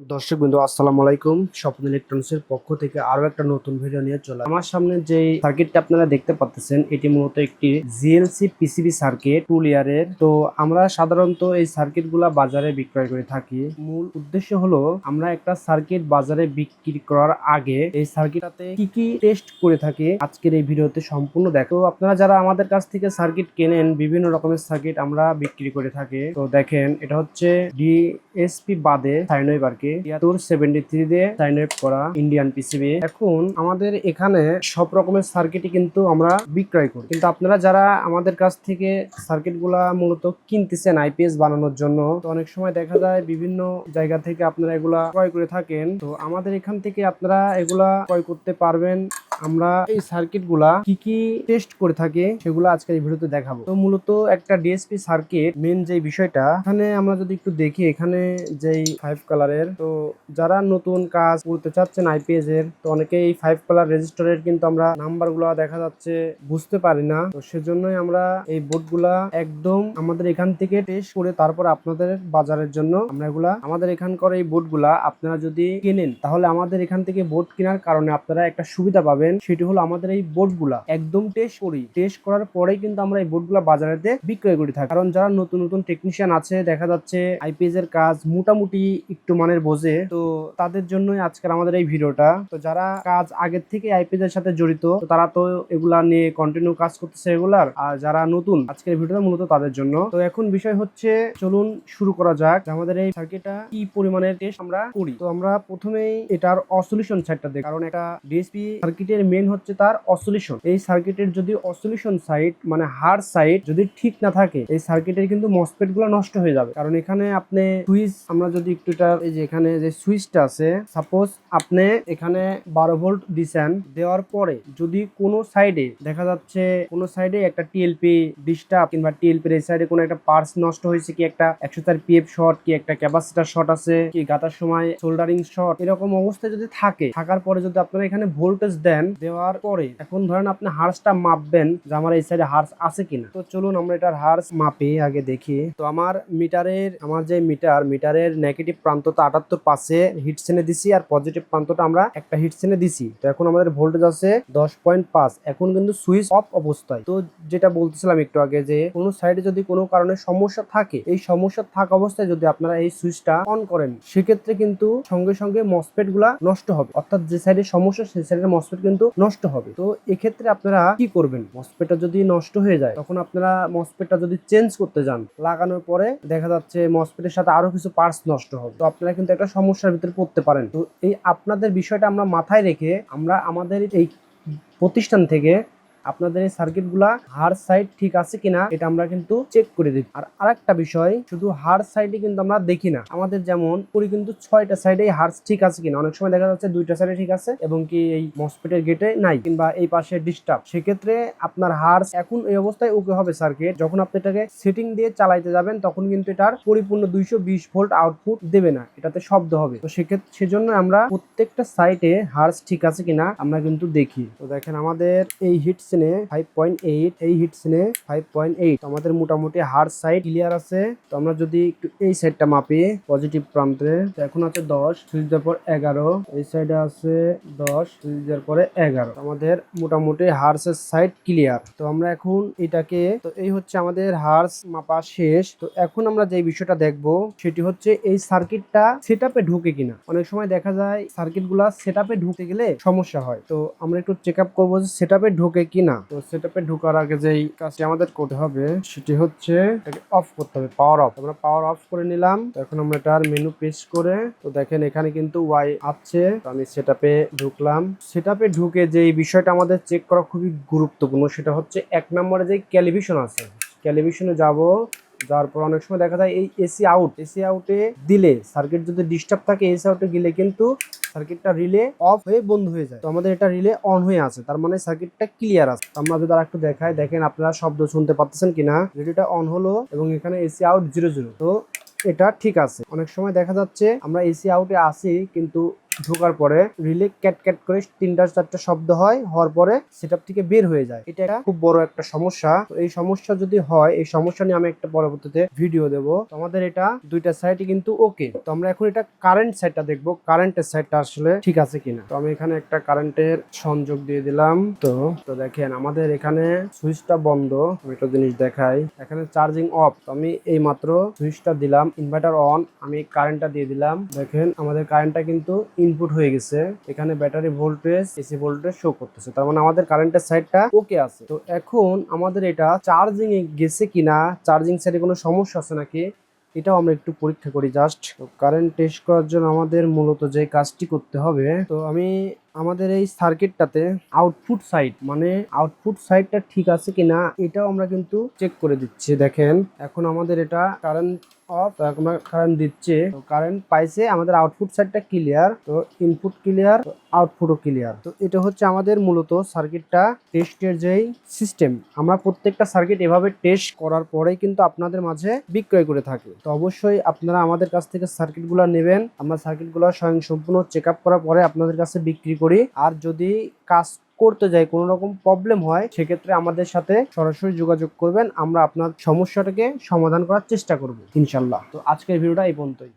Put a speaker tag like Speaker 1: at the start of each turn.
Speaker 1: দর্শক বিন্দু আসসালামু আলাইকুম। স্বপ্ন ইলেকট্রনিক্সের পক্ষ থেকে আরও একটা নতুন ভিডিও নিয়ে চলে। আমার সামনে যে সার্কিটটা আপনারা দেখতে পাচ্ছেন, এটি মূলত একটি জিএলসি পিসিবি সার্কিট টু লেয়ারের তো আমরা সাধারণত এই সার্কিটগুলা বাজারে বিক্রয় করে থাকি। মূল উদ্দেশ্য হলো, আমরা একটা সার্কিট বাজারে বিক্রি করার আগে এই সার্কিটটাতে কি কি টেস্ট করে থাকি, আজকের এই ভিডিওতে সম্পূর্ণ দেখো আপনারা যারা আমাদের কাছ থেকে সার্কিট কেনেন, বিভিন্ন রকমের সার্কিট আমরা বিক্রি করে থাকি। তো দেখেন, এটা হচ্ছে ডিএসপি বাদে সাইনওয়েভ আর কি তিয়াত্তর সেভেন্টি থ্রি দিয়ে সাইন আপ করা ইন্ডিয়ান পিসিবি এখন আমাদের এখানে সব রকমের সার্কিটই কিন্তু আমরা বিক্রয় করি। কিন্তু আপনারা যারা আমাদের কাছ থেকে সার্কিটগুলা মূলত কিনতেছেন আইপিএস বানানোর জন্য, তো অনেক সময় দেখা যায় বিভিন্ন জায়গা থেকে আপনারা এগুলা ক্রয় করে থাকেন। তো আমাদের এখান থেকে আপনারা এগুলা ক্রয় করতে পারবেন আমরা এই সার্কিটগুলা কি কি টেস্ট করে থাকে সেগুলো আজকে এই ভিডিওতে দেখাবো। তো মূলত একটা ডিএসপি সার্কিট মেন যে বিষয়টা, এখানে আমরা যদি একটু দেখি, এখানে যেই ফাইভ কালারের তো যারা নতুন কাজ করতে চাচ্ছেন আইপিএস এর, তো অনেকে এই ফাইভ কালার রেজিস্টারের কিন্তু আমরা নাম্বারগুলা দেখা যাচ্ছে, বুঝতে পারি না। তো সেজন্যই আমরা এই বোর্ডগুলা একদম আমাদের এখান থেকে টেস্ট করে তারপর আপনাদের বাজারের জন্য আমরা এগুলা, আমাদের এখানকার এই বোর্ডগুলা আপনারা যদি কেনেন, তাহলে আমাদের এখান থেকে বোর্ড কেনার কারণে আপনারা একটা সুবিধা পাবেন। সেটি হলো আমাদের এই বোর্ডগুলা একদম টেস্ট করি। টেস্ট করার পরেই কিন্তু আমরা এই বোর্ডগুলা বাজারেতে বিক্রয় করে থাকি। কারণ যারা নতুন নতুন টেকনিশিয়ান আছে, দেখা যাচ্ছে আইপিএস এর কাজ মোটামুটি একটু মানের বোঝে, তো তাদের জন্যই আজকের আমাদের এই ভিডিওটা। তো যারা কাজ আগের থেকে আইপিএস এর সাথে জড়িত তারা তো এগুলা নিয়ে কন্টিনিউ কাজ করতেছে এগুলার। আর যারা নতুন, আজকের ভিডিওটা মূলত তাদের জন্য। তো এখন বিষয় হচ্ছে, চলুন শুরু করা যাক আমাদের এই সার্কিটটা কি পরিমাণের টেস্ট আমরা করি। তো আমরা প্রথমেই এটার অসলিউশন সাইডটা দেখি। কারণ একটা ডিএসপি সার্কিটের মেন হচ্ছে তার অসলিউশন এই সার্কিটের যদি অসলিউশন সাইড মানে হার সাইড যদি ঠিক না থাকে, এই সার্কিটের কিন্তু মসপেটগুলো নষ্ট হয়ে যাবে। কারণ এখানে আপনি সুইচ, আমরা যদি একটু এই যে এখানে যে সুইচটা আছে সাপোজ আপনি এখানে বারো ভোল্ট দিছেন, দেওয়ার পরে যদি কোনো সাইডে দেখা যাচ্ছে কোনো সাইডে একটা টিএলপি ডিস্টার্ব কিংবা টিএলপির এই সাইডে কোনো একটা পার্টস নষ্ট হয়েছে, কি একটা একশো চার পিএফ শর্ট কি একটা ক্যাপাসিটার শর্ট আছে, কি গাতার সময় সোল্ডারিং শর্ট এরকম অবস্থায় যদি থাকে, থাকার পরে যদি আপনারা এখানে ভোল্টেজ দেন দেওয়ার পরে এখন ধরেন আপনি হার্সটা মাপবেন যে আমার এই সাইডে হার্স আছে কিনা। তো চলুন আমরা এটার হার্স মাপি, আগে দেখি। তো আমার মিটারের, আমার যে মিটার, মিটারের নেগেটিভ প্রান্তটা আটাত্তর পাশে হিট সেনে দিছি আর পজিটিভ প্রান্তটা আমরা একটা হিট সেনে দিছি। তো এখন আমাদের ভোল্টেজ আছে দশ পয়েন্ট পাঁচ, এখন কিন্তু সুইচ অফ অবস্থায়। তো যেটা বলতেছিলাম একটু আগে যে, কোনো সাইডে যদি কোনো কারণে সমস্যা থাকে, এই সমস্যা থাকা অবস্থায় যদি আপনারা এই সুইচটা অন করেন, সেক্ষেত্রে কিন্তু সঙ্গে সঙ্গে মসপেটগুলা নষ্ট হবে। অর্থাৎ যে সাইডে সমস্যা, সেই সাইডের মসপেট কিন্তু নষ্ট হবে। তো এক্ষেত্রে আপনারা কি করবেন? মসপেটটা যদি নষ্ট হয়ে যায়, তখন আপনারা মসপেটটা যদি চেঞ্জ করতে যান, লাগানোর পরে দেখা যাচ্ছে মসপেটের সাথে আরও কিছু পার্টস নষ্ট হবে। তো আপনারা কিন্তু একটা সমস্যার ভিতরে পড়তে পারেন। তো এই আপনাদের বিষয়টা আমরা মাথায় রেখে আমরা আমাদের এই প্রতিষ্ঠান থেকে আপনাদের এই সার্কিটগুলা হার সাইড ঠিক আছে কিনা, এটা আমরা কিন্তু চেক করে দিই আর আরেকটা বিষয়, শুধু হার সাইডে কিন্তু আমরা দেখি না। আমাদের যেমন করি কিন্তু ছয়টা সাইডে হার্স ঠিক আছে কিনা। অনেক সময় দেখা যাচ্ছে দুইটা সাইডে ঠিক আছে, এবং কি এই মসপেটের গেটে নাই, কিংবা এই পাশে ডিস্টার্ব সেক্ষেত্রে আপনার হার্স এখন এই অবস্থায় ওকে হবে সার্কিট যখন আপনি এটাকে সেটিং দিয়ে চালাইতে যাবেন, তখন কিন্তু এটার পরিপূর্ণ দুইশো বিশ ভোল্ট আউটপুট দেবে না। এটাতে শব্দ হবে। তো সেক্ষেত্রে সেজন্য আমরা প্রত্যেকটা সাইটে হার্স ঠিক আছে কিনা, আমরা কিন্তু দেখি। তো দেখেন আমাদের এই heat sink five point eight এই heat sink five point eight আমাদের মোটামুটি হার্ড সাইড ক্লিয়ার আছে। তো আমরা যদি একটু এই সাইডটা মাপি পজিটিভ প্রান্তে এখন আছে দশ সুইচ দেওয়ার পর এগারো। এই সাইডে আছে দশ সুইচ দেওয়ার পরে এগারো। আমাদের মোটামুটি হার্সের সাইড ক্লিয়ার তো আমরা এখন এটাকে, তো এই হচ্ছে আমাদের হার্স মাপা শেষ। তো এখন আমরা যে বিষয়টা দেখব, সেটি হচ্ছে এই সার্কিটটা সেট ঢুকে কিনা। অনেক সময় দেখা যায় সার্কিটগুলা সেট আপে ঢুকতে গেলে সমস্যা হয়। তো আমরা একটু চেক আপ করব যে সেট আপে ঢোকে কিনা। তো সেট আপে ঢোকার আগে যেই কাজটি আমাদের করতে হবে, সেটি হচ্ছে এটাকে অফ করতে হবে পাওয়ার অফ আমরা পাওয়ার অফ করে নিলাম। তো এখন আমরা এটার মেনু পেস করে, তো দেখেন এখানে কিন্তু ওয়াই আছে। তো আমি সেট আপে ঢুকলাম। সেট আপে ঢুকে যে বিষয়টা আমাদের চেক করা খুবই গুরুত্বপূর্ণ, সেটা হচ্ছে এক নম্বরে যে ক্যালিভিশন আছে ক্যালিভিশনে যাব যাওয়ার পর অনেক সময় দেখা যায় এই এসি আউট এসি আউটে দিলে সার্কিট যদি ডিস্টার্ব থাকে, এসি আউটে গেলে কিন্তু সার্কিটটা রিলে অফ হয়ে বন্ধ হয়ে যায়। তো আমাদের এটা রিলে অন হয়ে আছে, তার মানে সার্কিটটা ক্লিয়ার আছে। আমরা যদি আর একটু দেখাই, দেখেন আপনারা শব্দ শুনতে পাচ্ছেন কিনা? রেডিওটা অন হলো এবং এখানে এসি আউট জিরো জিরো তো এটা ঠিক আছে। অনেক সময় দেখা যাচ্ছে আমরা এসি আউটে আসি কিন্তু ঢোকার পরে রিলে ক্যাট ক্যাট করে তিনটা চারটা শব্দ হয়, হওয়ার পরে সেটআপ থেকে বের হয়ে যায়। এটা একটা খুব বড় একটা সমস্যা। এই সমস্যা যদি হয়, এই সমস্যা নিয়ে আমি একটা পরবর্তীতে ভিডিও দেব। আমাদের এটা দুইটা সাইডই কিন্তু ওকে তো আমরা এখন এটা কারেন্ট সাইডটা দেখব। কারেন্টের সাইডটা আসলে ঠিক আছে কিনা। তো আমি এখানে একটা কারেন্টের সংযোগ দিয়ে দিলাম। তো তো দেখেন, আমাদের এখানে সুইচটা বন্ধ। আমি একটা জিনিস দেখাই। এখানে চার্জিং অফ তো আমি এই মাত্র সুইচটা দিলাম। ইনভার্টার অন আমি কারেন্টটা দিয়ে দিলাম। দেখেন, আমাদের কারেন্টটা কিন্তু ইনপুট হয়ে গেছে। এখানে battery voltage AC voltage show করতেছে। তার মানে আমাদের কারেন্টের সাইডটা ওকে আছে। তো এখন আমাদের এটা চার্জিং এ গেছে কিনা চার্জিং সাইডে কোনো সমস্যা আছে নাকি, এটাও আমরা একটু পরীক্ষা করি জাস্ট কারেন্ট টেস্ট করার জন্য আমাদের মূলত যে কাজটি করতে হবে, তো আমি আমাদের এই সার্কিটটাতে আউটপুট সাইড মানে আউটপুট সাইডটা ঠিক আছে কিনা, এটাও আমরা কিন্তু চেক করে দিচ্ছি। দেখেন, এখন আমাদের এটা কারেন্ট অফ আমরা কারেন্ট দিচ্ছে। তো কারেন্ট পাইছে আমাদের আউটপুট সাইডটা ক্লিয়ার তো ইনপুট ক্লিয়ার আউটপুটও ক্লিয়ার তো এটা হচ্ছে আমাদের মূলত সার্কিটটা টেস্টের যেই সিস্টেম আমরা প্রত্যেকটা সার্কিট এভাবে টেস্ট করার পরেই কিন্তু আপনাদের মাঝে বিক্রয় করে থাকি। তো অবশ্যই আপনারা আমাদের কাছ থেকে সার্কিটগুলো নেবেন। আমরা সার্কিটগুলো স্বয়ং সম্পূর্ণ চেক আপ করার পরে আপনাদের কাছে বিক্রি করি। আর যদি কাজ করতে যাই, কোনো রকম প্রবলেম হয়, সেক্ষেত্রে আমাদের সাথে সরাসরি যোগাযোগ করবেন। আমরা আপনার সমস্যাটাকে সমাধান করার চেষ্টা করব, ইনশাল্লাহ। তো আজকের ভিডিওটা এই পর্যন্তই।